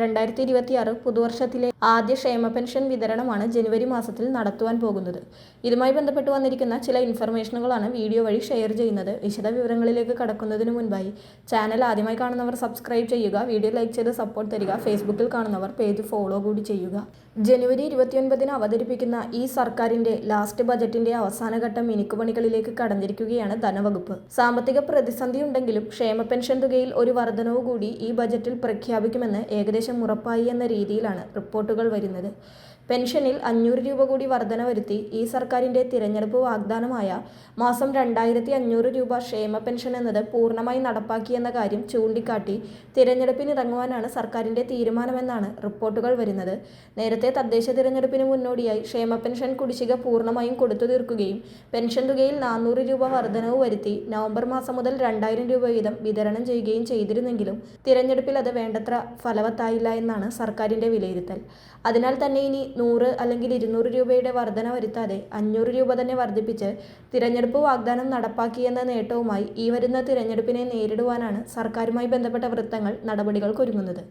രണ്ടായിരത്തി ഇരുപത്തിയാറ് പുതുവർഷത്തിലെ ആദ്യ ക്ഷേമ പെൻഷൻ വിതരണമാണ് ജനുവരി മാസത്തിൽ നടത്തുവാൻ പോകുന്നത്. ഇതുമായി ബന്ധപ്പെട്ട് വന്നിരിക്കുന്ന ചില ഇൻഫർമേഷനുകളാണ് വീഡിയോ വഴി ഷെയർ ചെയ്യുന്നത്. വിശദ വിവരങ്ങളിലേക്ക് കടക്കുന്നതിന് മുൻപായി ചാനൽ ആദ്യമായി കാണുന്നവർ സബ്സ്ക്രൈബ് ചെയ്യുക വീഡിയോ ലൈക്ക് ചെയ്ത് സപ്പോർട്ട് തരിക ഫേസ്ബുക്കിൽ കാണുന്നവർ പേജ് ഫോളോ കൂടി ചെയ്യുക. ജനുവരി ഇരുപത്തിയൊൻപതിന് അവതരിപ്പിക്കുന്ന ഈ സർക്കാരിന്റെ ലാസ്റ്റ് ബജറ്റിന്റെ അവസാനഘട്ട മിനുക്കുപണികളിലേക്ക് കടന്നിരിക്കുകയാണ് ധനവകുപ്പ്. സാമ്പത്തിക പ്രതിസന്ധി ഉണ്ടെങ്കിലും ക്ഷേമ പെൻഷൻ തുകയിൽ ഒരു വർധനവ് കൂടി ഈ ബജറ്റിൽ പ്രഖ്യാപിക്കുമെന്ന് ഏകദേശം ഉറപ്പായി എന്ന രീതിയിലാണ് റിപ്പോർട്ടുകൾ വരുന്നത്. പെൻഷനിൽ അഞ്ഞൂറ് രൂപ കൂടി വർധന വരുത്തി ഈ സർക്കാരിന്റെ തിരഞ്ഞെടുപ്പ് വാഗ്ദാനമായ മാസം രണ്ടായിരത്തി അഞ്ഞൂറ് രൂപ ക്ഷേമ പെൻഷൻ എന്നത് പൂർണമായി നടപ്പാക്കിയെന്ന കാര്യം ചൂണ്ടിക്കാട്ടി തിരഞ്ഞെടുപ്പിനിറങ്ങുവാനാണ് സർക്കാരിന്റെ തീരുമാനമെന്നാണ് റിപ്പോർട്ടുകൾ വരുന്നത്. നേരത്തെ തദ്ദേശ തിരഞ്ഞെടുപ്പിന് മുന്നോടിയായി ക്ഷേമ പെൻഷൻ കുടിശ്ശിക പൂർണമായും കൊടുത്തു തീർക്കുകയും പെൻഷൻ തുകയിൽ നാനൂറ് രൂപ വർധനവ് വരുത്തി നവംബർ മാസം മുതൽ രണ്ടായിരം രൂപ വീതം വിതരണം ചെയ്യുകയും ചെയ്തിരുന്നെങ്കിലും തിരഞ്ഞെടുപ്പിൽ അത് വേണ്ടത്ര ഫലവത്തായില്ല എന്നാണ് സർക്കാരിന്റെ വിലയിരുത്തൽ. അതിനാൽ തന്നെ ഇനി നൂറ് അല്ലെങ്കിൽ ഇരുന്നൂറ് രൂപയുടെ വർധന വരുത്താതെ അഞ്ഞൂറ് രൂപ തന്നെ വർദ്ധിപ്പിച്ച് തിരഞ്ഞെടുപ്പ് വാഗ്ദാനം നടപ്പാക്കിയെന്ന നേട്ടവുമായി ഈ വരുന്ന തിരഞ്ഞെടുപ്പിനെ നേരിടുവാനാണ് സർക്കാരുമായി ബന്ധപ്പെട്ട വൃത്തങ്ങൾ നടപടികൾക്കൊരുങ്ങുന്നത്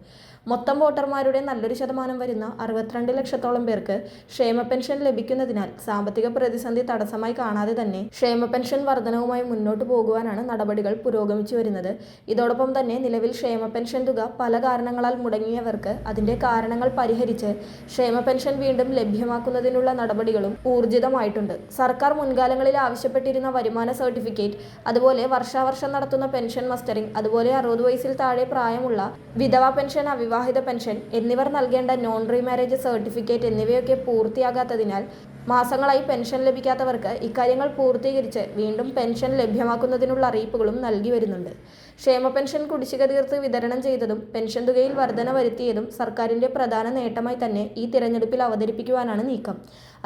മൊത്തം വോട്ടർമാരുടെ നല്ലൊരു ശതമാനം വരുന്ന അറുപത്തിരണ്ട് ലക്ഷത്തോളം പേർക്ക് ക്ഷേമ പെൻഷൻ ലഭിക്കുന്നതിനാൽ സാമ്പത്തിക പ്രതിസന്ധി തടസ്സമായി കാണാതെ തന്നെ ക്ഷേമ പെൻഷൻ വർധനവുമായി മുന്നോട്ട് പോകുവാനാണ് നടപടികൾ പുരോഗമിച്ചു വരുന്നത്. ഇതോടൊപ്പം തന്നെ നിലവിൽ ക്ഷേമ പെൻഷൻ തുക പല കാരണങ്ങളാൽ മുടങ്ങിയവർക്ക് അതിന്റെ കാരണങ്ങൾ പരിഹരിച്ച് ക്ഷേമ പെൻഷൻ വീണ്ടും ലഭ്യമാക്കുന്നതിനുള്ള നടപടികളും ഊർജിതമായിട്ടുണ്ട്. സർക്കാർ മുൻകാലങ്ങളിൽ ആവശ്യപ്പെട്ടിരുന്ന വരുമാന സർട്ടിഫിക്കറ്റ് അതുപോലെ വർഷാവർഷം നടത്തുന്ന പെൻഷൻ മസ്റ്ററിംഗ് അതുപോലെ അറുപത് വയസ്സിൽ താഴെ പ്രായമുള്ള വിധവാ പെൻഷൻ അവിവാഹിത പെൻഷൻ എന്നിവർ നൽകേണ്ട നോൺ റീമാരേജ് സർട്ടിഫിക്കറ്റ് എന്നിവയൊക്കെ പൂർത്തിയാകാത്തതിനാൽ മാസങ്ങളായി പെൻഷൻ ലഭിക്കാത്തവർക്ക് ഇക്കാര്യങ്ങൾ പൂർത്തീകരിച്ച് വീണ്ടും പെൻഷൻ ലഭ്യമാക്കുന്നതിനുള്ള അറിയിപ്പുകളും നൽകി വരുന്നുണ്ട്. ക്ഷേമ പെൻഷൻ കുടിശ്ശിക തീർത്ത് വിതരണം ചെയ്തതും പെൻഷൻ തുകയിൽ വർധന വരുത്തിയതും സർക്കാരിന്റെ പ്രധാന നേട്ടമായി തന്നെ ഈ തിരഞ്ഞെടുപ്പിൽ അവതരിപ്പിക്കുവാനാണ് നീക്കം.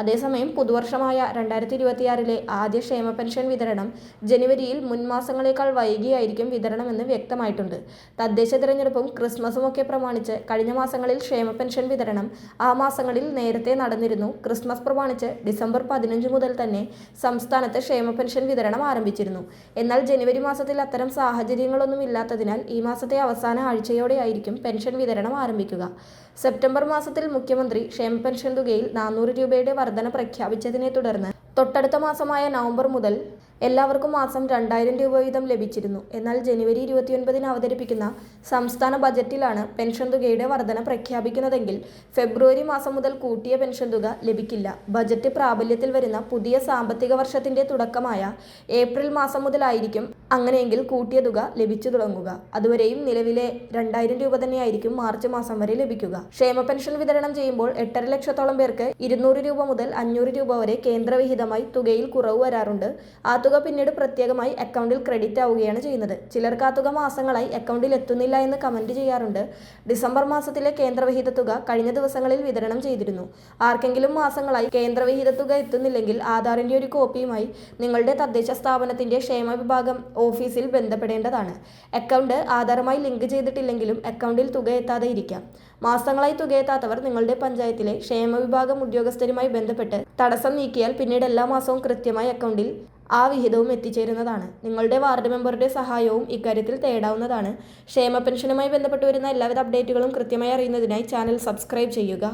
അതേസമയം പുതുവർഷമായ രണ്ടായിരത്തി ഇരുപത്തിയാറിലെ ആദ്യ ക്ഷേമ പെൻഷൻ വിതരണം ജനുവരിയിൽ മുൻമാസങ്ങളേക്കാൾ വൈകിയായിരിക്കും വിതരണമെന്ന് വ്യക്തമായിട്ടുണ്ട്. തദ്ദേശ തിരഞ്ഞെടുപ്പും ക്രിസ്മസും ഒക്കെ പ്രമാണിച്ച് കഴിഞ്ഞ മാസങ്ങളിൽ ക്ഷേമ പെൻഷൻ വിതരണം ആ മാസങ്ങളിൽ നേരത്തെ നടന്നിരുന്നു. ക്രിസ്മസ് പ്രമാണിച്ച് ഡിസംബർ പതിനഞ്ച് മുതൽ തന്നെ സംസ്ഥാനത്ത് ക്ഷേമ പെൻഷൻ വിതരണം ആരംഭിച്ചിരുന്നു. എന്നാൽ ജനുവരി മാസത്തിൽ അത്തരം സാഹചര്യങ്ങളൊന്നും ഇല്ലാത്തതിനാൽ ഈ മാസത്തെ അവസാന ആഴ്ചയോടെയായിരിക്കും പെൻഷൻ വിതരണം. ആരംഭിക്കുക. സെപ്റ്റംബർ മാസത്തിൽ മുഖ്യമന്ത്രി ക്ഷേമ പെൻഷൻ തുകയിൽ നാനൂറ് രൂപയുടെ വർധന പ്രഖ്യാപിച്ചതിനെ തുടർന്ന് തൊട്ടടുത്ത മാസമായ നവംബർ മുതൽ എല്ലാവർക്കും മാസം രണ്ടായിരം രൂപ വീതം ലഭിച്ചിരുന്നു. എന്നാൽ ജനുവരി ഇരുപത്തിയൊൻപതിന് അവതരിപ്പിക്കുന്ന സംസ്ഥാന ബജറ്റിലാണ് പെൻഷൻ തുകയുടെ വർധന പ്രഖ്യാപിക്കുന്നതെങ്കിൽ ഫെബ്രുവരി മാസം മുതൽ കൂട്ടിയ പെൻഷൻ തുക ലഭിക്കില്ല. ബജറ്റ് പ്രാബല്യത്തിൽ വരുന്ന പുതിയ സാമ്പത്തിക വർഷത്തിന്റെ തുടക്കമായ ഏപ്രിൽ മാസം മുതലായിരിക്കും അങ്ങനെയെങ്കിൽ കൂട്ടിയ തുക ലഭിച്ചു തുടങ്ങുക. അതുവരെയും നിലവിലെ രണ്ടായിരം രൂപ തന്നെയായിരിക്കും മാർച്ച് മാസം വരെ ലഭിക്കുക. ക്ഷേമ പെൻഷൻ വിതരണം ചെയ്യുമ്പോൾ എട്ടര ലക്ഷത്തോളം പേർക്ക് ഇരുന്നൂറ് രൂപ മുതൽ അഞ്ഞൂറ് രൂപ വരെ കേന്ദ്രവിഹിതമായി തുകയിൽ കുറവ് വരാറുണ്ട്. ആ തുക പിന്നീട് പ്രത്യേകമായി അക്കൗണ്ടിൽ ക്രെഡിറ്റ് ആവുകയാണ് ചെയ്യുന്നത്. ചിലർക്ക് ആ തുക മാസങ്ങളായി അക്കൗണ്ടിൽ എത്തുന്നില്ല എന്ന് കമന്റ് ചെയ്യാറുണ്ട്. ഡിസംബർ മാസത്തിലെ കേന്ദ്രവിഹിത തുക കഴിഞ്ഞ ദിവസങ്ങളിൽ വിതരണം ചെയ്തിരുന്നു. ആർക്കെങ്കിലും മാസങ്ങളായി കേന്ദ്രവിഹിത തുക എത്തുന്നില്ലെങ്കിൽ ആധാറിന്റെ ഒരു കോപ്പിയുമായി നിങ്ങളുടെ തദ്ദേശ സ്ഥാപനത്തിന്റെ ക്ഷേമ വിഭാഗം ഓഫീസിൽ ബന്ധപ്പെടേണ്ടതാണ്. അക്കൗണ്ട് ആധാറുമായി ലിങ്ക് ചെയ്തിട്ടില്ലെങ്കിലും അക്കൗണ്ടിൽ തുക എത്താതെ ഇരിക്കാം. മാസങ്ങളായി തുകയെത്താത്തവർ നിങ്ങളുടെ പഞ്ചായത്തിലെ ക്ഷേമ വിഭാഗം ഉദ്യോഗസ്ഥരുമായി ബന്ധപ്പെട്ട് തടസ്സം നീക്കിയാൽ പിന്നീട് എല്ലാ മാസവും കൃത്യമായി അക്കൗണ്ടിൽ ആ വിഹിതവും എത്തിച്ചേരുന്നതാണ്. നിങ്ങളുടെ വാർഡ് മെമ്പറുടെ സഹായവും ഇക്കാര്യത്തിൽ തേടാവുന്നതാണ്. ക്ഷേമ പെൻഷനുമായി ബന്ധപ്പെട്ട് വരുന്ന എല്ലാവിധ അപ്ഡേറ്റുകളും കൃത്യമായി അറിയുന്നതിനായി ചാനൽ സബ്സ്ക്രൈബ് ചെയ്യുക.